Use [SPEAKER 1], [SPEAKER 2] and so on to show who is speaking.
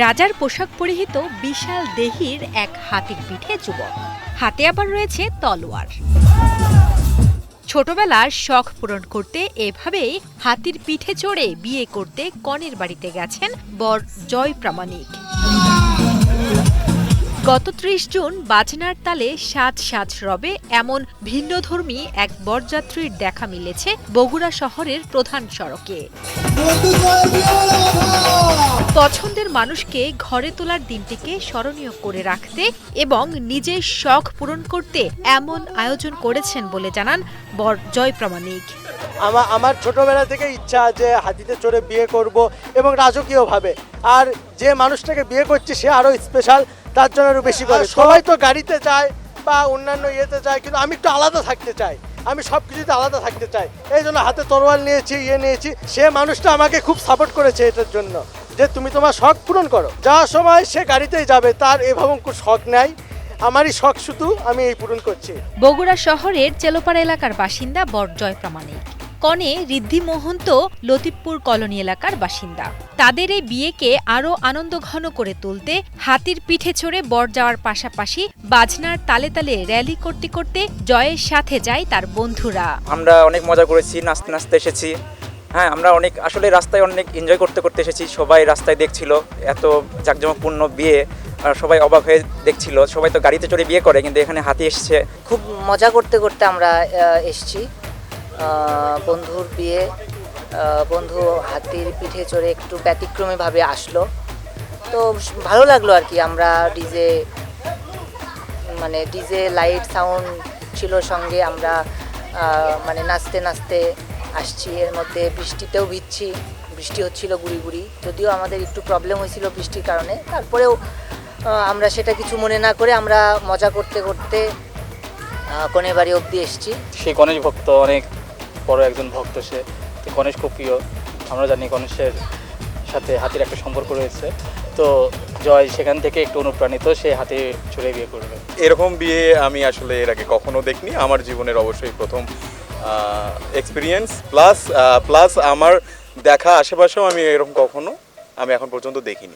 [SPEAKER 1] রাজার পোশাক পরিহিত বিশাল দেহির এক হাতির পিঠে যুবক। হাতে আবার রয়েছে তলোয়ার। ছোটবেলার শখ পূরণ করতে এভাবেই হাতির পিঠে চড়ে বিয়ে করতে কনের বাড়িতে গেছেন বর জয় প্রামাণিক। গত ত্রিশ জুন বাজনার তালে সাজ সাজ রবে এমন ভিন্নধর্মী এক বরযাত্রীর দেখা মিলেছে বগুড়া শহরের প্রধান সড়কে। পছন্দের মানুষকে ঘরে তোলার দিনটিকে স্মরণীয় করে রাখতে এবং নিজের শখ পূরণ করতে এমন আয়োজন করেছেন বলে জানান বর জয় প্রামাণিক।
[SPEAKER 2] আমার আমার ছোটবেলা থেকে ইচ্ছা যে হাতিতে চড়ে বিয়ে করব এবং রাজকীয়ভাবে। আর যে মানুষটাকে বিয়ে করছে সে আরও স্পেশাল তার জন্য আরও বেশি করে। সবাই তো গাড়িতে যায় বা অন্যান্য ইয়েতে যায় কিন্তু আমি একটু আলাদা থাকতে চাই। আমি সব কিছুতে আলাদা থাকতে চাই। এই জন্য হাতে তরোয়াল নিয়েছি ইয়ে নিয়েছি। সে মানুষটা আমাকে খুব সাপোর্ট করেছে এটার জন্য। যে তুমি তোমার শখ পূরণ করো। যাওয়ার সময় সে গাড়িতেই যাবে তার এভাবে কোনো শখ নাই। আমারই শখ শুধু আমি এই পূরণ করছি।
[SPEAKER 1] বগুড়া শহরের চেলোপাড়া এলাকার বাসিন্দা বর জয় প্রামাণিক। কনে ঋদ্ধি মোহন্ত লতিফপুর কলোনি এলাকার বাসিন্দা। তাদের এই বিয়েকে আরও আনন্দঘন করে তুলতে হাতির পিঠে চড়ে বর যাওয়ার পাশাপাশি বাজনার তালে তালে র্যালি করতে করতে জয়ের সাথে যায় তার বন্ধুরা।
[SPEAKER 3] আমরা অনেক মজা করেছি নাচতে নাচতে এসেছি। হ্যাঁ আমরা অনেক, আসলে রাস্তায় অনেক এনজয় করতে করতে এসেছি। সবাই রাস্তায় দেখছিল এত জাঁকজমকপূর্ণ বিয়ে সবাই অবাক হয়ে দেখছিল। সবাই তো গাড়িতে চড়ে বিয়ে করে, কিন্তু এখানে হাতি এসছে।
[SPEAKER 4] খুব মজা করতে করতে আমরা এসছি। বন্ধুর বিয়ে বন্ধু হাতির পিঠে চড়ে একটু ব্যতিক্রমীভাবে আসলো। তো ভালো লাগল আর কি, আমরা ডিজে মানে ডিজে লাইট সাউন্ড ছিল সঙ্গে আমরা মানে নাচতে নাচতে আসছি এর মধ্যে বৃষ্টিতেও ভিজছি বৃষ্টি হচ্ছিল গুড়ি গুড়ি। যদিও আমাদের একটু প্রবলেম হয়েছিল বৃষ্টির কারণে। তারপরেও আমরা সেটা কিছু মনে না করে আমরা মজা করতে করতে কনের বাড়ি অবধি এসছি।
[SPEAKER 5] সে গণেশ ভক্ত অনেক বড় একজন ভক্ত সে। তো গণেশ খুব প্রিয়। আমরা জানি গণেশের সাথে হাতির একটা সম্পর্ক রয়েছে। তো জয় সেখান থেকে একটু অনুপ্রাণিত সে হাতে চড়ে বিয়ে করবে।
[SPEAKER 6] এরকম বিয়ে আমি আসলে এর আগে কখনো দেখিনি। আমার জীবনের অবশ্যই প্রথম এক্সপিরিয়েন্স প্লাস প্লাস আমার দেখা আশেপাশেও আমি এরকম কখনো আমি এখন পর্যন্ত দেখিনি।